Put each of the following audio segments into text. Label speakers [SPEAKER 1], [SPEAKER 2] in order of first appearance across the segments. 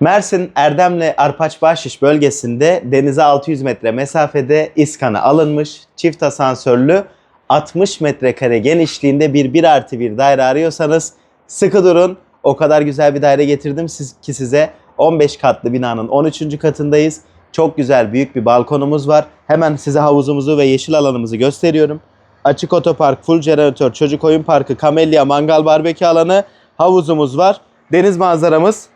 [SPEAKER 1] Mersin Erdemli Arpaç Bahşiş bölgesinde denize 600 metre mesafede iskanı alınmış çift asansörlü 60 metrekare genişliğinde bir 1 artı 1 daire arıyorsanız sıkı durun. O kadar güzel bir daire getirdim ki size 15 katlı binanın 13. katındayız. Çok güzel büyük bir balkonumuz var. Hemen size havuzumuzu ve yeşil alanımızı gösteriyorum. Açık otopark, full jeneratör, çocuk oyun parkı, kamelya, mangal, barbekü alanı, havuzumuz var. Deniz manzaramız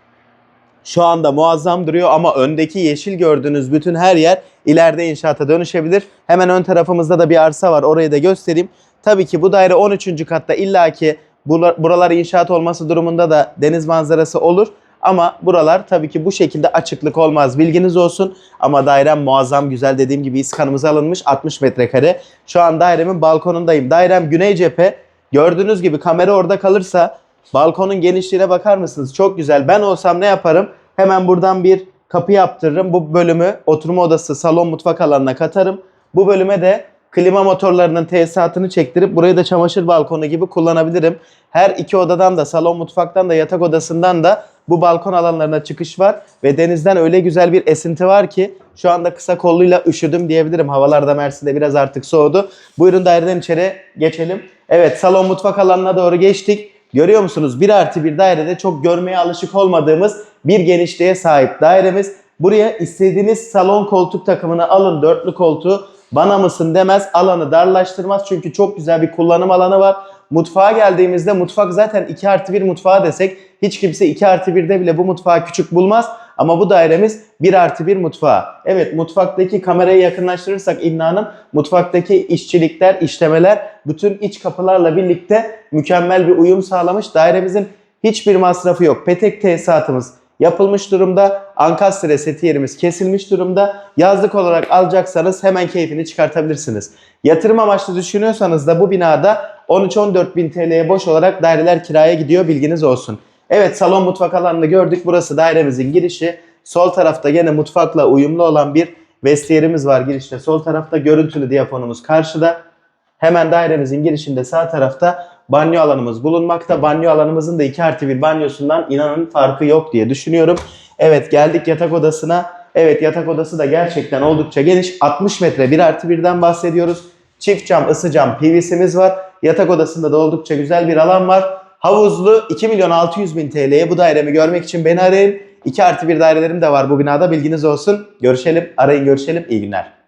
[SPEAKER 1] şu anda muazzam duruyor ama öndeki yeşil gördüğünüz bütün her yer ileride inşaata dönüşebilir. Hemen ön tarafımızda da bir arsa var orayı da göstereyim. Tabii ki bu daire 13. katta illaki buralar inşaat olması durumunda da deniz manzarası olur. Ama buralar tabii ki bu şekilde açıklık olmaz bilginiz olsun. Ama dairem muazzam güzel dediğim gibi iskanımız alınmış 60 metrekare. Şu an dairemin balkonundayım. Dairem güney cephe. Gördüğünüz gibi kamera orada kalırsa balkonun genişliğine bakar mısınız? Çok güzel. Ben olsam ne yaparım? Hemen buradan bir kapı yaptırırım. Bu bölümü oturma odası, salon, mutfak alanına katarım. Bu bölüme de klima motorlarının tesisatını çektirip burayı da çamaşır balkonu gibi kullanabilirim. Her iki odadan da salon mutfaktan da yatak odasından da bu balkon alanlarına çıkış var ve denizden öyle güzel bir esinti var ki şu anda kısa kolluyla üşüdüm diyebilirim. Havalar da Mersin'de biraz artık soğudu. Buyurun daireden içeri geçelim. Evet salon mutfak alanına doğru geçtik. Görüyor musunuz? Bir artı bir dairede çok görmeye alışık olmadığımız bir genişliğe sahip dairemiz. Buraya istediğiniz salon koltuk takımını alın dörtlü koltuğu bana mısın demez alanı darlaştırmaz çünkü çok güzel bir kullanım alanı var. Mutfağa geldiğimizde mutfak zaten 2 artı 1 mutfağı desek hiç kimse 2 artı 1'de bile bu mutfağı küçük bulmaz. Ama bu dairemiz 1 artı 1 mutfağı. Evet mutfaktaki kamerayı yakınlaştırırsak İbn Hanım mutfaktaki işçilikler, işlemeler bütün iç kapılarla birlikte mükemmel bir uyum sağlamış. Dairemizin hiçbir masrafı yok. Petek tesisatımız yapılmış durumda. Ankastre seti yerimiz kesilmiş durumda. Yazlık olarak alacaksanız hemen keyfini çıkartabilirsiniz. Yatırım amaçlı düşünüyorsanız da bu binada 13-14 bin TL'ye boş olarak daireler kiraya gidiyor bilginiz olsun. Evet salon mutfak alanını gördük. Burası dairemizin girişi. Sol tarafta gene mutfakla uyumlu olan bir vestiyerimiz var girişte. Sol tarafta görüntülü diyafonumuz karşıda. Hemen dairemizin girişinde sağ tarafta banyo alanımız bulunmakta. Banyo alanımızın da 2 artı 1 banyosundan inanın farkı yok diye düşünüyorum. Evet geldik yatak odasına. Evet yatak odası da gerçekten oldukça geniş. 60 metre 1 artı 1'den bahsediyoruz. Çift cam, ısı cam, PVC'miz var. Yatak odasında da oldukça güzel bir alan var. Havuzlu 2 milyon 600 bin TL'ye bu dairemi görmek için beni arayın. 2 artı 1 dairelerim de var bu binada bilginiz olsun. Görüşelim, arayın görüşelim. İyi günler.